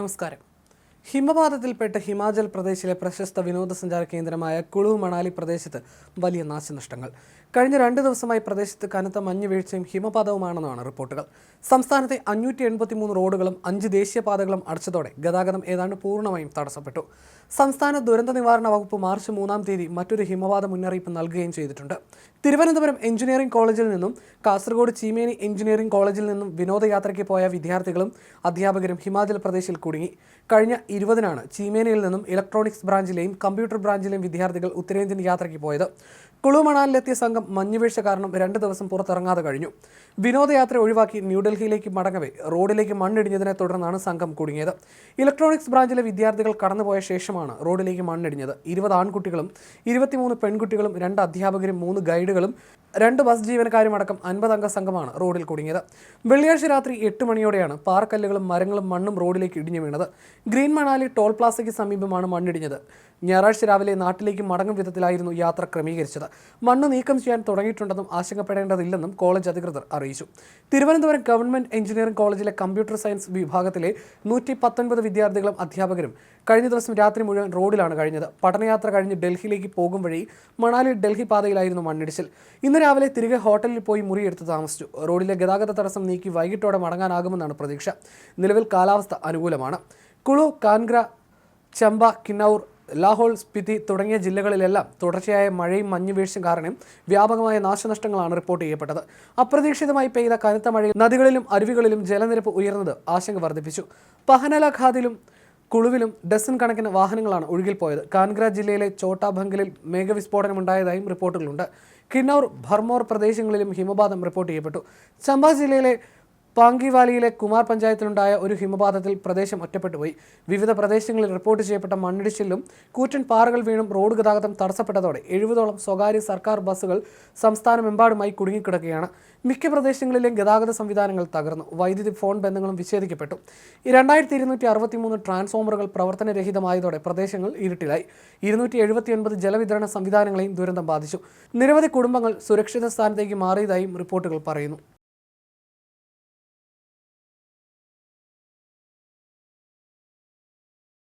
നമസ്കാരം ഹിമപാതത്തിൽപ്പെട്ട് ഹിമാചൽ പ്രദേശിലെ പ്രശസ്ത വിനോദസഞ്ചാര കേന്ദ്രമായ കുളു മണാലി പ്രദേശത്ത് വലിയ നാശനഷ്ടങ്ങൾ. കഴിഞ്ഞ രണ്ട് ദിവസമായി പ്രദേശത്ത് കനത്ത മഞ്ഞ് വീഴ്ചയും ഹിമപാതവുമാണെന്നാണ് റിപ്പോർട്ടുകൾ. സംസ്ഥാനത്തെ അഞ്ഞൂറ്റി എൺപത്തി മൂന്ന് റോഡുകളും അഞ്ച് ദേശീയപാതകളും അടച്ചതോടെ ഗതാഗതം ഏതാണ്ട് പൂർണമായും തടസ്സപ്പെട്ടു. സംസ്ഥാന ദുരന്ത നിവാരണ വകുപ്പ് മാർച്ച് മൂന്നാം തീയതി മറ്റൊരു ഹിമപാത മുന്നറിയിപ്പ് നൽകുകയും ചെയ്തിട്ടുണ്ട്. തിരുവനന്തപുരം എഞ്ചിനീയറിംഗ് കോളേജിൽ നിന്നും കാസർഗോഡ് ചീമേനി എഞ്ചിനീയറിംഗ് കോളേജിൽ നിന്നും വിനോദയാത്രയ്ക്ക് പോയ വിദ്യാർത്ഥികളും അധ്യാപകരും ഹിമാചൽ പ്രദേശിൽ കുടുങ്ങി. കഴിഞ്ഞ ഇരുപതിനാണ് ചീമേനയിൽ നിന്നും ഇലക്ട്രോണിക്സ് ബ്രാഞ്ചിലെയും കമ്പ്യൂട്ടർ ബ്രാഞ്ചിലെയും വിദ്യാർത്ഥികൾ ഉത്തരേന്ത്യൻ യാത്രയ്ക്ക് പോയത്. കുളു മണാലിലെത്തിയ സംഘം മഞ്ഞുവീഴ്ച കാരണം രണ്ട് ദിവസം പുറത്തിറങ്ങാതെ കഴിഞ്ഞു. വിനോദയാത്ര ഒഴിവാക്കി ന്യൂഡൽഹിയിലേക്ക് മടങ്ങവേ. റോഡിലേക്ക് മണ്ണിടിഞ്ഞതിനെ തുടർന്നാണ് സംഘം കുടുങ്ങിയത്. ഇലക്ട്രോണിക്സ് ബ്രാഞ്ചിലെ വിദ്യാർത്ഥികൾ കടന്നുപോയ ശേഷമാണ് റോഡിലേക്ക് മണ്ണിടിഞ്ഞത്. ഇരുപത് ആൺകുട്ടികളും ഇരുപത്തിമൂന്ന് പെൺകുട്ടികളും രണ്ട് അധ്യാപകരും മൂന്ന് ഗൈഡുകളും രണ്ട് ബസ് ജീവനക്കാരും അടക്കം അൻപതംഗ സംഘമാണ് റോഡിൽ കുടുങ്ങിയത്. വെള്ളിയാഴ്ച രാത്രി എട്ട് മണിയോടെയാണ് പാറക്കല്ലുകളും മരങ്ങളും മണ്ണും റോഡിലേക്ക് ഇടിഞ്ഞു വീണത്. ഗ്രീൻ മണാലി ടോൾ പ്ലാസയ്ക്ക് സമീപമാണ് മണ്ണിടിഞ്ഞത്. ഞായറാഴ്ച രാവിലെ നാട്ടിലേക്ക് മടങ്ങും വിധത്തിലായിരുന്നു യാത്ര ക്രമീകരിച്ചത്. മണ്ണ് നീക്കം ചെയ്യാൻ തുടങ്ങിയിട്ടുണ്ടെന്നും ആശങ്കപ്പെടേണ്ടതില്ലെന്നും കോളേജ് അധികൃതർ അറിയിച്ചു. തിരുവനന്തപുരം ഗവൺമെന്റ് എഞ്ചിനീയറിംഗ് കോളേജിലെ കമ്പ്യൂട്ടർ സയൻസ് വിഭാഗത്തിലെ നൂറ്റി പത്തൊൻപത് വിദ്യാർത്ഥികളും അധ്യാപകരും കഴിഞ്ഞ ദിവസം രാത്രി മുഴുവൻ റോഡിലാണ് കഴിഞ്ഞത്. പഠനയാത്ര കഴിഞ്ഞ് ഡൽഹിയിലേക്ക് പോകും വഴി മണാലി ഡൽഹി പാതയിലായിരുന്നു മണ്ണിടിച്ചിൽ. ഇന്ന് രാവിലെ തിരികെ ഹോട്ടലിൽ പോയി മുറിയെടുത്ത് താമസിച്ചു. റോഡിലെ ഗതാഗത തടസ്സം നീക്കി വൈകിട്ടോടെ മടങ്ങാനാകുമെന്നാണ് പ്രതീക്ഷ. നിലവിൽ കാലാവസ്ഥ അനുകൂലമാണ്. കുളു കാൻഗ്ര ചമ്പ കിന്നൌർ ലാഹോൾ സ്പിതി തുടങ്ങിയ ജില്ലകളിലെല്ലാം തുടർച്ചയായ മഴയും മഞ്ഞുവീഴ്ചയും കാരണം വ്യാപകമായ നാശനഷ്ടങ്ങളാണ് റിപ്പോർട്ട് ചെയ്യപ്പെട്ടത്. അപ്രതീക്ഷിതമായി പെയ്ത കനത്ത മഴയിൽ നദികളിലും അരുവികളിലും ജലനിരപ്പ് ഉയർന്നത് ആശങ്ക വർദ്ധിപ്പിച്ചു. പഹനല ഖാദിലും കുളുവിലും ഡസൻ കണക്കിന് വാഹനങ്ങളാണ് ഒഴുകിൽ പോയത്. കാൻഗ്ര ജില്ലയിലെ ചോട്ടാഭംഗലിൽ മേഘവിസ്ഫോടനമുണ്ടായതായും റിപ്പോർട്ടുകളുണ്ട്. കിന്നൌർ ഭർമോർ പ്രദേശങ്ങളിലും ഹിമപാതം റിപ്പോർട്ട് ചെയ്യപ്പെട്ടു. ചമ്പ ജില്ലയിലെ പാങ്കിവാലിയിലെ കുമാർ പഞ്ചായത്തിലുണ്ടായ ഒരു ഹിമപാതത്തിൽ പ്രദേശം ഒറ്റപ്പെട്ടുപോയി. വിവിധ പ്രദേശങ്ങളിൽ റിപ്പോർട്ട് ചെയ്യപ്പെട്ട മണ്ണിടിച്ചിലും കൂറ്റൻ പാറകൾ വീണും റോഡ് ഗതാഗതം തടസ്സപ്പെട്ടതോടെ എഴുപതോളം സ്വകാര്യ സർക്കാർ ബസ്സുകൾ സംസ്ഥാനമെമ്പാടുമായി കുടുങ്ങിക്കിടക്കുകയാണ്. മിക്ക പ്രദേശങ്ങളിലെയും ഗതാഗത സംവിധാനങ്ങൾ തകർന്നു. വൈദ്യുതി ഫോൺ ബന്ധങ്ങളും വിച്ഛേദിക്കപ്പെട്ടു. രണ്ടായിരത്തി ഇരുന്നൂറ്റി അറുപത്തിമൂന്ന് ട്രാൻസ്ഫോമറുകൾ പ്രവർത്തനരഹിതമായതോടെ പ്രദേശങ്ങൾ ഇരുട്ടിലായി. ഇരുന്നൂറ്റി എഴുപത്തിയൊൻപത് ജലവിതരണ സംവിധാനങ്ങളെയും ദുരന്തം ബാധിച്ചു. നിരവധി കുടുംബങ്ങൾ സുരക്ഷിത സ്ഥാനത്തേക്ക് മാറിയതായും റിപ്പോർട്ടുകൾ പറയുന്നു.